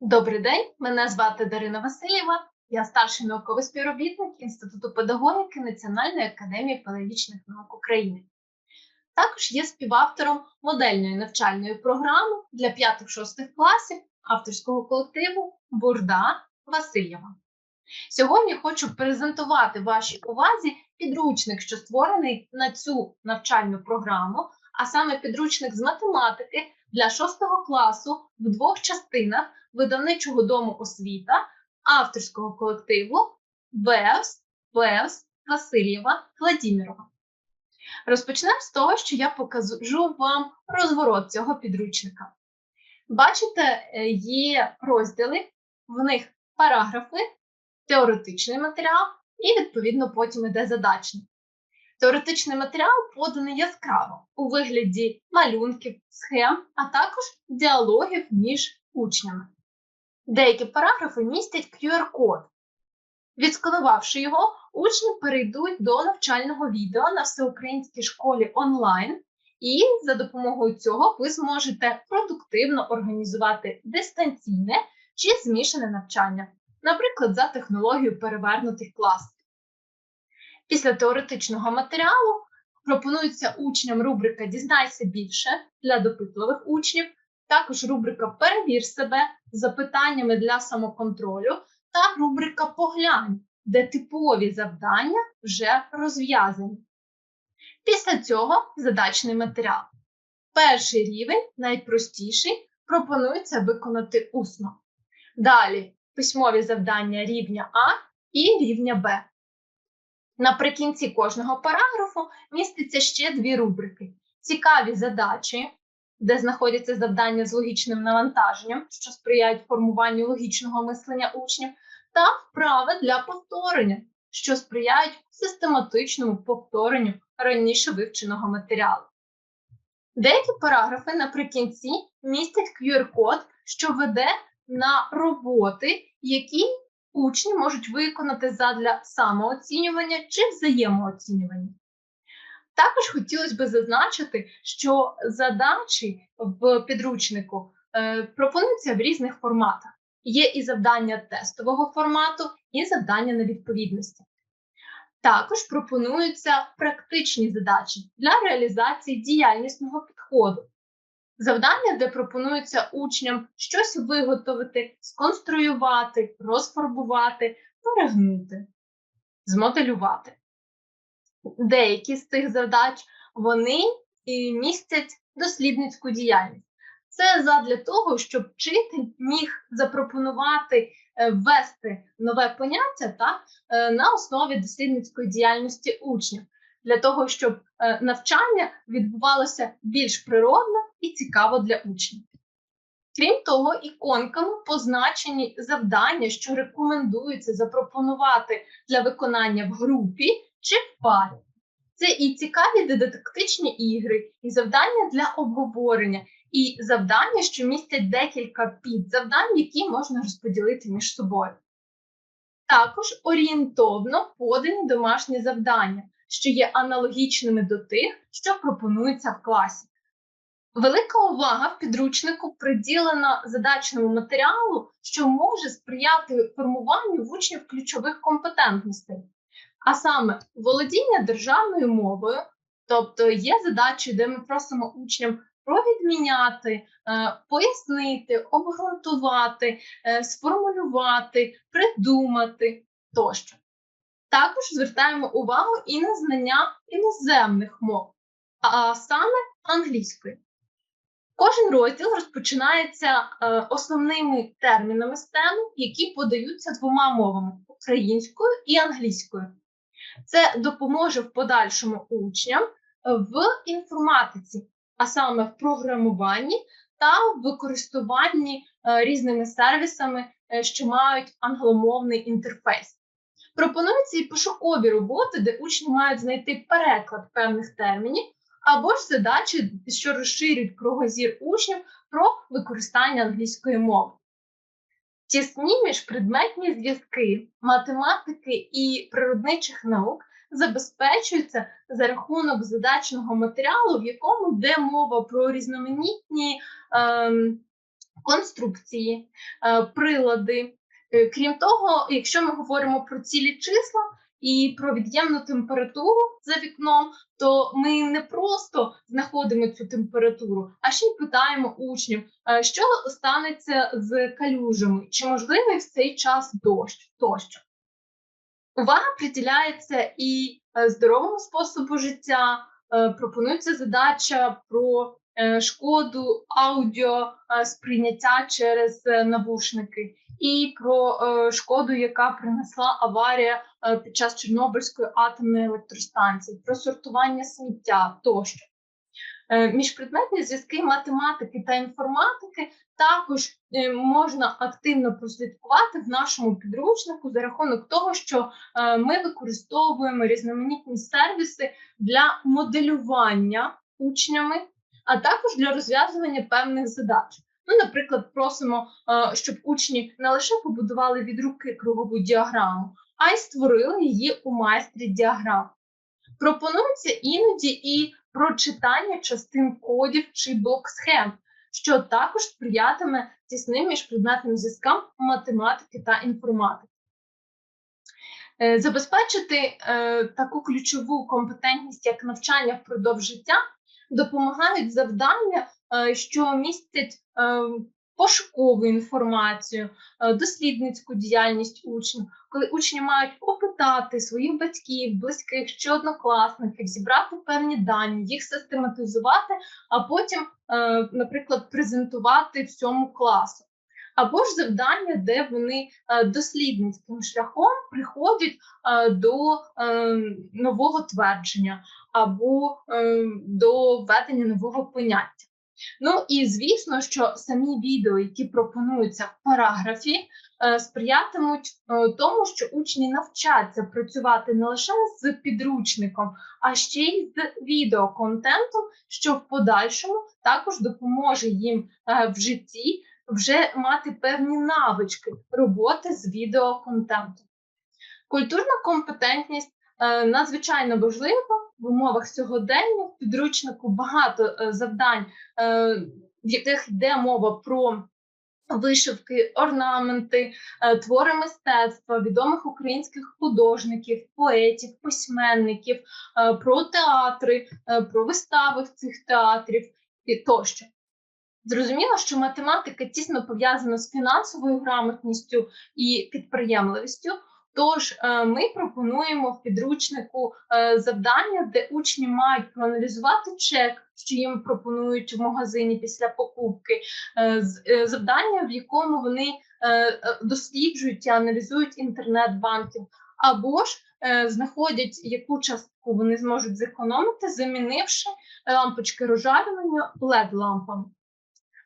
Добрий день, мене звати Дарина Васильєва. Я старший науковий співробітник Інституту педагогіки Національної академії педагогічних наук України. Також є співавтором модельної навчальної програми для 5-6 класів авторського колективу Бурда Васильєва. Сьогодні хочу презентувати вашій увазі підручник, що створений на цю навчальну програму, а саме підручник з математики для 6 класу в двох частинах видавничого дому освіта авторського колективу Бевс, Бевс, Васильєва, Владімірова. Розпочнемо з того, що я покажу вам розворот цього підручника. Бачите, е, є розділи, в них параграфи, теоретичний матеріал і, відповідно, потім іде задачний. Теоретичний матеріал поданий яскраво у вигляді малюнків, схем, а також діалогів між учнями. Деякі параграфи містять QR-код. Відсканувавши його, учні перейдуть до навчального відео на всеукраїнській школі онлайн, і за допомогою цього ви зможете продуктивно організувати дистанційне чи змішане навчання, наприклад, за технологією перевернутих класів. Після теоретичного матеріалу пропонується учням рубрика Дізнайся більше для допитливих учнів, також рубрика Перевір себе запитаннями для самоконтролю та рубрика Поглянь, де типові завдання вже розв'язані. Після цього задачний матеріал. Перший рівень, найпростіший, пропонується виконати усно. Далі письмові завдання рівня А і рівня Б. Наприкінці кожного параграфу міститься ще дві рубрики: цікаві задачі, де знаходяться завдання з логічним навантаженням, що сприяють формуванню логічного мислення учнів, та вправи для повторення, що сприяють систематичному повторенню раніше вивченого матеріалу. Деякі параграфи наприкінці містять QR-код, що веде на роботи, які учні можуть виконати задля самооцінювання чи взаємооцінювання. Також хотілося б зазначити, що задачі в підручнику е, пропонуються в різних форматах. Є і завдання тестового формату, і завдання на відповідності. Також пропонуються практичні задачі для реалізації діяльнісного підходу. Завдання, де пропонується учням щось виготовити, сконструювати, розфарбувати, перегнути, змоделювати. Деякі з цих задач вони містять дослідницьку діяльність. Це задля того, щоб вчитель міг запропонувати е, ввести нове поняття та, е, на основі дослідницької діяльності учнів, для того, щоб е, навчання відбувалося більш природно і цікаво для учнів. Крім того, іконками позначені завдання, що рекомендується запропонувати для виконання в групі чи в парі. Це і цікаві дидактичні ігри, і завдання для обговорення, і завдання, що містять декілька підзавдань, які можна розподілити між собою. Також орієнтовно подані домашні завдання, що є аналогічними до тих, що пропонуються в класі. Велика увага в підручнику приділена задачному матеріалу, що може сприяти формуванню в учнів ключових компетентностей, а саме володіння державною мовою, тобто є задачі, де ми просимо учням провідміняти, е, пояснити, обґрунтувати, е, сформулювати, придумати тощо. Також звертаємо увагу і на знання іноземних мов, а саме англійської. Кожен розділ розпочинається е, основними термінами STEM, які подаються двома мовами українською і англійською. Це допоможе в подальшому учням в інформатиці, а саме в програмуванні та в використовуванні е, різними сервісами, е, що мають англомовний інтерфейс. Пропонуються і пошукові роботи, де учні мають знайти переклад певних термінів, або ж задачі, що розширюють кругозір учнів про використання англійської мови. Тісні міжпредметні зв'язки математики і природничих наук забезпечуються за рахунок задачного матеріалу, в якому йде мова про різноманітні ем, конструкції, е, прилади. Е, Крім того, якщо ми говоримо про цілі числа і про від'ємну температуру за вікном, то ми не просто знаходимо цю температуру, а ще й питаємо учнів, е, що станеться з калюжами, чи можливий в цей час дощ тощо. Увага приділяється і е, здоровому способу життя, пропонується задача про шкоду аудіо е, через е, навушники, і про е, шкоду, яка принесла аварія е, під час Чорнобильської атомної електростанції, про сортування сміття тощо. Е, Міжпредметні зв'язки математики та інформатики також е, можна активно прослідкувати в нашому підручнику за рахунок того, що е, ми використовуємо різноманітні сервіси для моделювання учнями, а також для розв'язування певних задач. Ну, наприклад, просимо, е, щоб учні не лише побудували від руки кругову діаграму, а й створили її у майстрі діаграм. Пропонується іноді і прочитання частин кодів чи блок схем, що також сприятиме тісним міжпредметним зв'язкам математики та інформатики. Е, Забезпечити е, таку ключову компетентність, як навчання впродовж життя, допомагають завдання, е, що містять е, пошукову інформацію, е, дослідницьку діяльність учнів, коли учні мають опитати своїх батьків, близьких чи однокласників, зібрати певні дані, їх систематизувати, а потім, наприклад, презентувати всьому класу. Або ж завдання, де вони е, дослідницьким шляхом приходять е, до е, нового твердження або до введення нового поняття. Ну і звісно, що самі відео, які пропонуються в параграфі, сприятимуть тому, що учні навчаться працювати не лише з підручником, а ще й з відеоконтентом, що в подальшому також допоможе їм в житті вже мати певні навички роботи з відеоконтентом. Культурна компетентність е, надзвичайно важлива в умовах сьогодення. В підручнику багато е, завдань, е, в яких йде мова про вишивки, орнаменти, твори мистецтва, відомих українських художників, поетів, письменників, про театри, про вистави в цих театрів і тощо. Зрозуміло, що математика тісно пов'язана з фінансовою грамотністю і підприємливістю. Тож е, ми пропонуємо в підручнику е, завдання, де учні мають проаналізувати чек, що їм пропонують в магазині після покупки, е, завдання, в якому вони досліджують і аналізують інтернет-банків, або ж знаходять, яку частку вони зможуть зекономити, замінивши лампочки розжарювання led лампами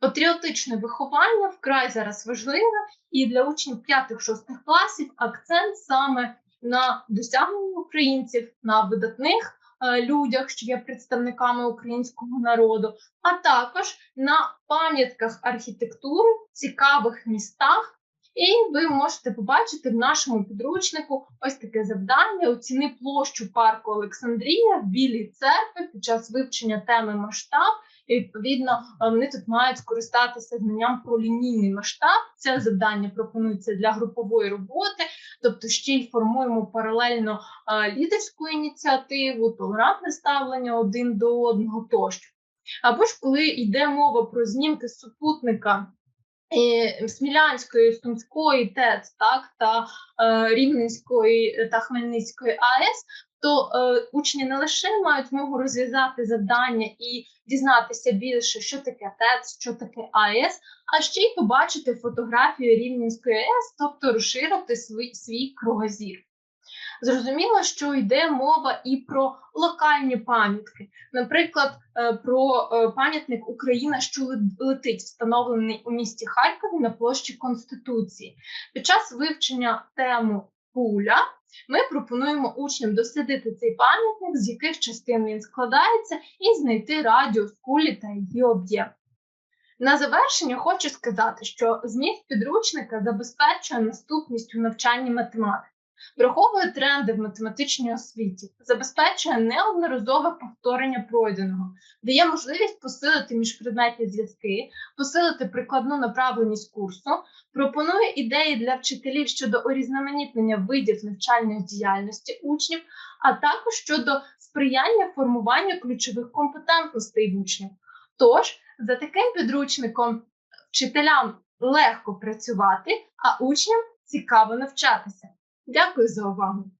Патріотичне виховання вкрай зараз важливе, і для учнів 5-6 класів акцент саме на досягненні українців, на видатних е, людях, що є представниками українського народу, а також на пам'ятках архітектури, цікавих містах. І ви можете побачити в нашому підручнику ось таке завдання: оціни площу парку Олександрія в Білій церкві під час вивчення теми масштаб. І відповідно е, вони тут мають скористатися знанням про лінійний масштаб. Це завдання пропонується для групової роботи, тобто ще й формуємо паралельно е, лідерську ініціативу, толерантне ставлення один до одного тощо. Або ж коли йде мова про знімки супутника. Е, Смілянської, Сумської ТЕЦ, так та е, Рівненської та Хмельницької АЕС, то е, учні не лише мають змогу розв'язати завдання і дізнатися більше, що таке ТЕЦ, що таке АЕС, а ще й побачити фотографію Рівненської АЕС, тобто розширити свій, свій кругозір. Зрозуміло, що йде мова і про локальні пам'ятки, наприклад, е, про е, пам'ятник Україна, що летить, встановлений у місті Харкові на площі Конституції. Під час вивчення тему куля ми пропонуємо учням дослідити цей пам'ятник, з яких частин він складається, і знайти радіус кулі та її об'єм. На завершення хочу сказати, що зміст підручника забезпечує наступність у навчанні математики. Враховує тренди в математичній освіті, забезпечує неодноразове повторення пройденого, дає можливість посилити міжпредметні зв'язки, посилити прикладну направленість курсу, пропонує ідеї для вчителів щодо урізноманітнення видів навчальної діяльності учнів, а також щодо сприяння формуванню ключових компетентностей учнів. Тож, за таким підручником вчителям легко працювати, а учням цікаво навчатися. Дякую за увагу!